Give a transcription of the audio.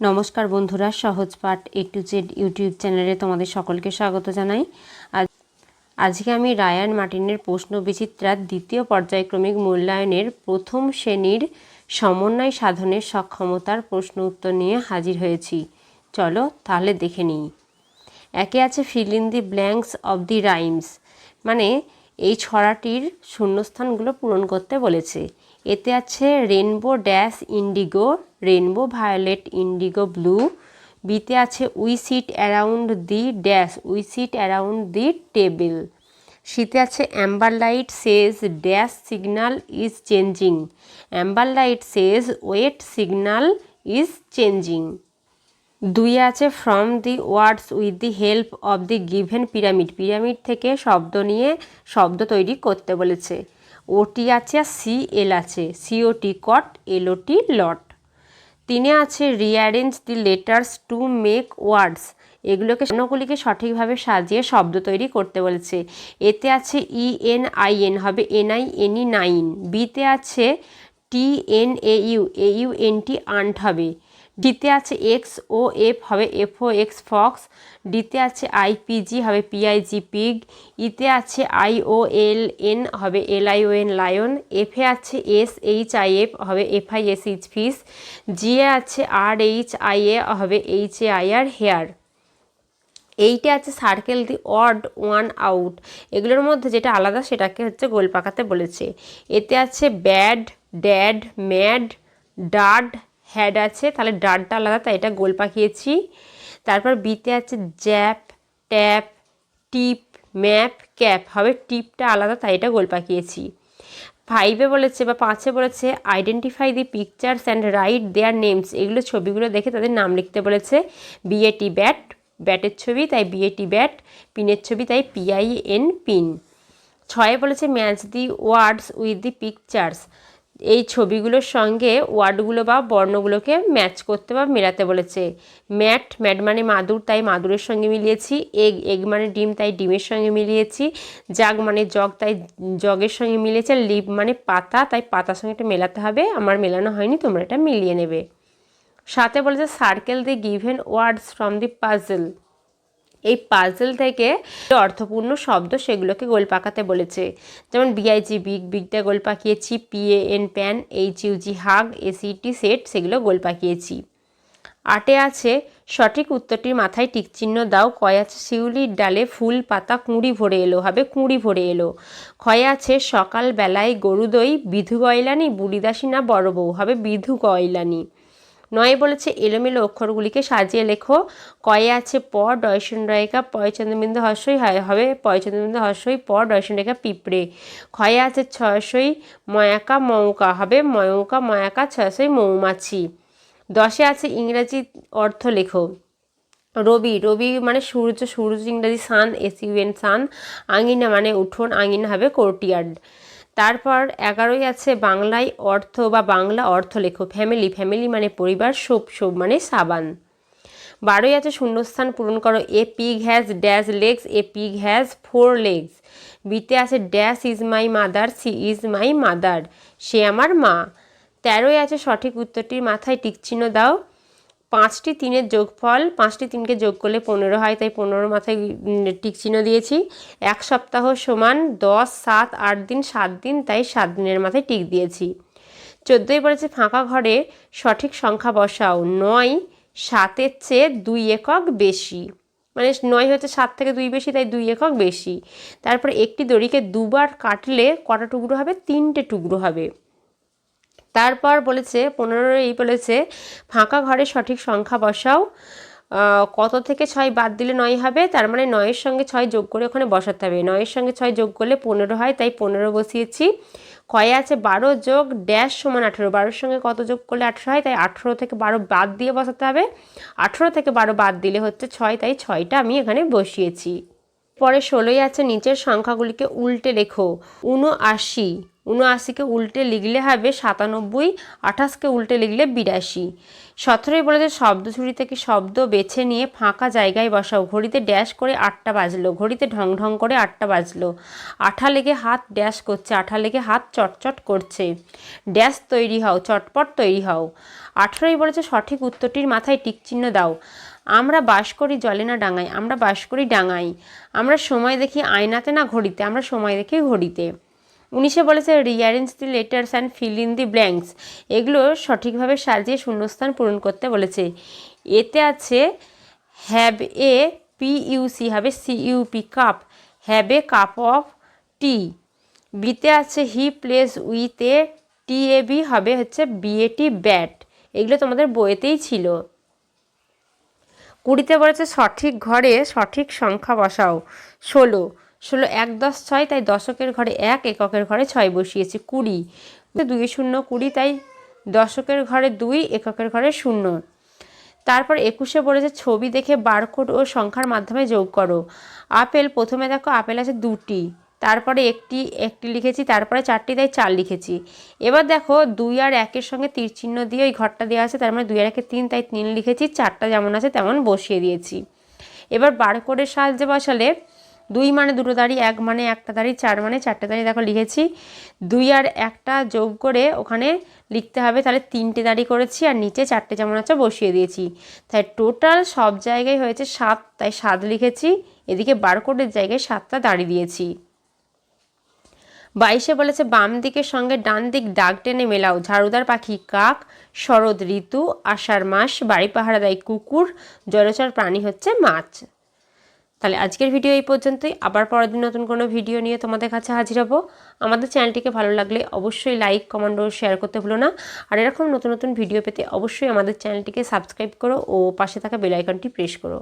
নমস্কার বন্ধুরা, সহজ পাঠ এ টু জেড ইউটিউব চ্যানেলে তোমাদের সকলকে স্বাগত জানাই। আজ, আজকে আমি রায়ান মার্টিনের প্রশ্ন বিচিত্রার দ্বিতীয় পর্যায়ক্রমিক মূল্যায়নের প্রথম শ্রেণির সমন্বয় সাধনের সক্ষমতার প্রশ্ন উত্তর নিয়ে হাজির হয়েছি। চলো তাহলে দেখে নিই। একে আছে fill in the blanks of the rhymes মানে এই ছড়াটির শূন্যস্থানগুলো পূরণ করতে বলেছে। এতে আছে rainbow dash indigo rainbow violet indigo blue, বিতে আছে we sit around the dash, we sit around the table. শীতে আছে amber light says dash signal is changing. Amber light says wait signal is changing. দুই আছে from the words with the help of the given pyramid pyramid থেকে শব্দ নিয়ে শব্দ তৈরি করতে বলেছে। ওটি আছে আর সি এল আছে সিওটি কট এলওটি লট তিনে আছে rearrange the letters to make words এগুলোকে স্বর্ণগুলিকে সঠিকভাবে সাজিয়ে শব্দ তৈরি করতে বলেছে। এতে আছে ই এন আই এন হবে N I N E nine বিতে আছে T N A U A U N T aunt হবে। ডিতে আছে এক্স ও এফ হবে এফ ও এক্স ফক্স ডিতে আছে আইপিজি হবে পিআইজি পিগ ইতে আছে আই ও এল এন হবে L I O N lion এফে আছে এস এইচ আই এফ হবে F I S H fish A আছে আর এইচ আই এ হবে H A I R hair এইটা আছে circle the odd one out এগুলোর মধ্যে যেটা আলাদা সেটাকে হচ্ছে গোল পাকাতে বলেছে। এতে আছে bad dad mad dad had আছে, তাহলে ডাডটা আলাদা, তাই এটা গোল পাকিয়েছি। তারপর বিতে আছে zap, tap, tip, map, cap, হবে টিপটা আলাদা, তাই এটা গোল পাকিয়েছি। ফাইভে বলেছে বা পাঁচে বলেছে identify the pictures and write their names এগুলো ছবিগুলো দেখে তাদের নাম লিখতে বলেছে। বিএটি ব্যাট ব্যাটের ছবি, তাই বিএটি ব্যাট পিনের ছবি, তাই পিআইএন পিন ছয়ে বলেছে match the words with the pictures এই ছবিগুলোর সঙ্গে ওয়ার্ডগুলো বা বর্ণগুলোকে ম্যাচ করতে বা মেলাতে বলেছে। ম্যাট ম্যাট মানে মাদুর, তাই মাদুরের সঙ্গে মিলিয়েছি। এগ এগ মানে ডিম, তাই ডিমের সঙ্গে মিলিয়েছি। জাগ মানে জগ, তাই জগের সঙ্গে মিলিয়েছে লিপ মানে পাতা, তাই পাতার সঙ্গে এটা মেলাতে হবে। আমার মেলানো হয়নি, তোমরা এটা মিলিয়ে নেবে। সাথে বলেছে circle the given words from the puzzle এই পাজল থেকে অর্থপূর্ণ শব্দ সেগুলোকে গোল পাকাতে বলেছে। যেমন বিআইজি বিগ বিগটা গোল পাকিয়েছি P A N pan H U G hug S E T set সেগুলো গোল পাকিয়েছি। আটে আছে, সঠিক উত্তরটির মাথায় টিকচিহ্ন দাও, কয় আছে, শিউলির ডালে ফুল, পাতা, কুঁড়ি ভরে এলো, হবে কুঁড়ি ভরে এলো। ক্ষয় আছে সকাল বেলায় গরু দই বিধু গয়লানি, বুড়িদাসী না বড় বউ, হবে বিধু গয়লানি। নয় বলেছে এলোমেলো অক্ষরগুলিকে সাজিয়ে লেখো। কয়ে আছে, প ডয়সন রেখা পয় চন্দ্রবিন্দু হর্ষই হবে পয় চন্দ্রবিন্দু হর্ষই, প ডয়সন রেখা পিঁপড়ে। ক্ষয়ে আছে ছয়শই ময়াকা, মৌকা, হবে, ময়ৌকা, ময়াকা ছয়শই মৌমাছি। দশে আছে, ইংরাজি অর্থ লেখো। রবি রবি মানে সূর্য সূর্য ইংরাজি সান, এস ইউএন সান। আঙিনা মানে উঠোন, আঙিনা হবে কোর্টিয়ার্ড তারপর এগারোই আছে বাংলায় অর্থ বা বাংলা অর্থ লেখো ফ্যামিলি ফ্যামিলি মানে পরিবার সোপ সোপ মানে সাবান। বারোই আছে শূন্যস্থান পূরণ করো a pig has dash legs a pig has four legs বিতে আছে dash is my mother she is my mother সে আমার মা। তেরোই আছে সঠিক উত্তরটির মাথায় টিকচিহ্ন দাও। পাঁচটি তিনের যোগফল, পাঁচটি তিনকে যোগ করলে পনেরো হয়, তাই পনেরো মাথায় টিকচিহ্ন দিয়েছি। এক সপ্তাহ সমান দশ, সাত, আট দিন, সাত দিন, তাই সাত দিনের মাথায় টিক দিয়েছি। চোদ্দোই বলেছে ফাঁকা ঘরে, সঠিক সংখ্যা বসাও, নয়, সাতের চেয়ে দুই একক বেশি। মানে নয় হচ্ছে সাত থেকে দুই বেশি, তাই দুই একক বেশি। তারপর একটি দড়িকে দুবার কাটলে কটা টুকরো হবে? তিনটে টুকরো হবে। তারপর বলেছে পনেরো এই বলেছে, ফাঁকা ঘরে সঠিক সংখ্যা বসাও। কত থেকে ছয় বাদ দিলে নয় হবে? তার মানে নয়ের সঙ্গে ছয় যোগ করে ওখানে বসাতে হবে। নয়ের সঙ্গে ছয় যোগ করলে পনেরো হয়, তাই পনেরো বসিয়েছি। কয়ে আছে বারো যোগ ড্যাশ সমান আঠেরো। বারোর সঙ্গে কত যোগ করলে আঠেরো হয়? তাই আঠেরো থেকে বারো বাদ দিয়ে বসাতে হবে। আঠেরো থেকে বারো বাদ দিলে হচ্ছে ছয়, তাই ছয়টা আমি এখানে বসিয়েছি। পরে ষোলোই আছে, নিচের সংখ্যাগুলিকে উল্টে লেখো। উনআশি উনআশিকে উল্টে লিখলে হবে সাতানব্বই, আঠাশকে উল্টে লিখলে বিরাশি। সতেরোই বলেছে, শব্দ ঝুড়ি থেকে শব্দ বেছে নিয়ে ফাঁকা জায়গায় বসাও। ঘড়িতে ড্যাশ করে আটটা বাজলো। ঘড়িতে ঢং ঢং করে আটটা বাজলো। আঠা লেগে হাত ড্যাশ করছে, আঠা লেগে হাত চটচট করছে। ড্যাশ তৈরি হও, চটপট তৈরি হও। আঠেরোই বলেছে, সঠিক উত্তরটির মাথায় টিকচিহ্ন দাও। আমরা বাস করি জলে না ডাঙায়, আমরা বাস করি ডাঙায়। আমরা সময় দেখি আয়নাতে না ঘড়িতে, আমরা সময় দেখি ঘড়িতে। উনিশে বলেছে rearrange the letters and fill in the blanks এগুলো সঠিকভাবে সাজিয়ে শূন্যস্থান পূরণ করতে বলেছে। এতে আছে হ্যাভ এ পি ইউসি হবে C U P cup have a cup of tea বিতে আছে he plays with a T A B হবে হচ্ছে বিএটি ব্যাট এগুলো তোমাদের বইয়েতেই ছিল। কুড়িতে বলেছে সঠিক ঘরে সঠিক সংখ্যা বসাও। ষোলো। ষোলো এক দশ ছয়, তাই দশকের ঘরে এক, এককের ঘরে ছয় বসিয়েছি কুড়ি। দুই শূন্য, কুড়ি, তাই দশকের ঘরে দুই, এককের ঘরে শূন্য। তারপর একুশে বলেছে ছবি দেখে বারকোড ও সংখ্যার মাধ্যমে যোগ করো। আপেল, প্রথমে দেখো আপেল আছে দুটি। তারপরে একটি একটি লিখেছি, তারপরে চারটি, তাই চার লিখেছি। এবার দেখো দুই আর একের সঙ্গে তীর চিহ্ন দিয়ে ওই ঘরটা দেওয়া আছে, তার মানে দুই আর একে তিন, তাই তিন লিখেছি, চারটা যেমন আছে তেমন বসিয়ে দিয়েছি। এবার বারকোডের সাহায্যে বসালে দুই মানে দুটো দাড়ি, এক মানে একটা দাড়ি, চার মানে চারটে দাড়ি দেখো লিখেছি। দুই আর একটা যোগ করে ওখানে লিখতে হবে, তাহলে তিনটে দাড়ি করেছি আর নিচে চারটে যেমন আছে বসিয়ে দিয়েছি। তাই টোটাল সব জায়গায় হয়েছে সাত, তাই সাত লিখেছি, এদিকে বারকোডের জায়গায় সাতটা দাড়ি দিয়েছি। বাইশে বলেছে, বাম দিকের সঙ্গে ডান দিক দাগ টেনে মেলাও। ঝাড়ুদার পাখি কাক, শরৎ ঋতু, আষাঢ় মাস, বাড়ি পাহারা দেয় কুকুর জলচর প্রাণী হচ্ছে মাছ। তাহলে আজকের ভিডিও এই পর্যন্তই। আবার পরের দিন নতুন কোনো ভিডিও নিয়ে তোমাদের কাছে হাজির হব। আমাদের চ্যানেলটিকে ভালো লাগলে অবশ্যই লাইক, কমেন্ট ও শেয়ার করতে ভুলো না। আর এরকম নতুন নতুন ভিডিও পেতে অবশ্যই আমাদের চ্যানেলটিকে সাবস্ক্রাইব করো ও পাশে থাকা বেল আইকনটি প্রেস করো।